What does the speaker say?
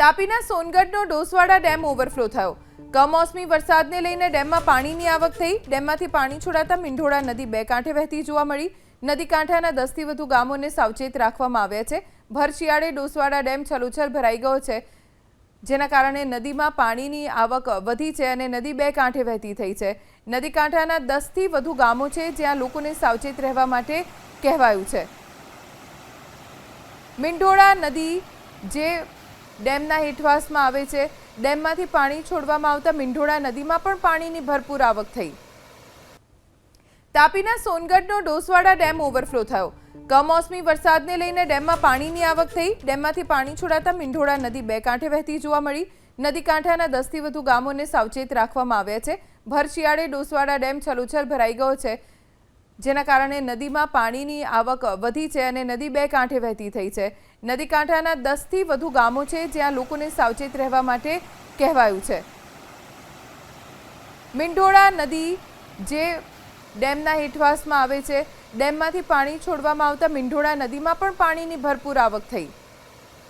તાપીના સોનગઢનો Doswada dam overflow થયો. કમોસમી વરસાદને લઈને ડેમમાં પાણીની આવક થઈ. ડેમમાંથી પાણી છોડાતા મીંઢોળા નદી બે કાંઠે વહેતી જોવા મળી. નદી કાંઠાના દસથી વધુ ગામોને સાવચેત રાખવામાં આવ્યા છે. ભર શિયાળે ડોસવાડા ડેમ છલોછલ ભરાઈ ગયો છે, જેના કારણે નદીમાં પાણીની આવક વધી છે અને નદી બે કાંઠે વહેતી થઈ છે. નદી કાંઠાના દસથી વધુ ગામો છે જ્યાં લોકોને સાવચેત રહેવા માટે કહેવાયું છે. મીંઢોળા નદી જે ડેમના હેઠવાસમાં આવે છે. ડેમમાંથી પાણી છોડવામાં આવતા મીંઢોળા નદીમાં પણ પાણીની ભરપૂર આવક થઈ. તાપીના સોનગઢનો ડોસવાડા ડેમ ઓવરફ્લો થયો. કમોસમી વરસાદને લઈને ડેમમાં પાણીની આવક થઈ. ડેમમાંથી પાણી છોડાતા મીંઢોળા નદી બે કાંઠે વહેતી જોવા મળી. નદી કાંઠાના દસથી વધુ ગામોને સાવચેત રાખવામાં આવ્યા છે. ભરશિયાળે ડોસવાડા ડેમ છલોછલ ભરાઈ ગયો છે. જેના કારણે નદીમાં પાણીની આવક વધી છે અને નદી બે કાંઠે વહેતી થઈ છે. નદી કાંઠાના દસથી વધુ ગામો છે જ્યાં લોકોને સાવચેત રહેવા માટે કહેવાયું છે. મીંઢોળા નદી જે ડેમના હેઠવાસમાં આવે છે, ડેમમાંથી પાણી છોડવામાં આવતા મીંઢોળા નદીમાં પણ પાણીની ભરપૂર આવક થઈ.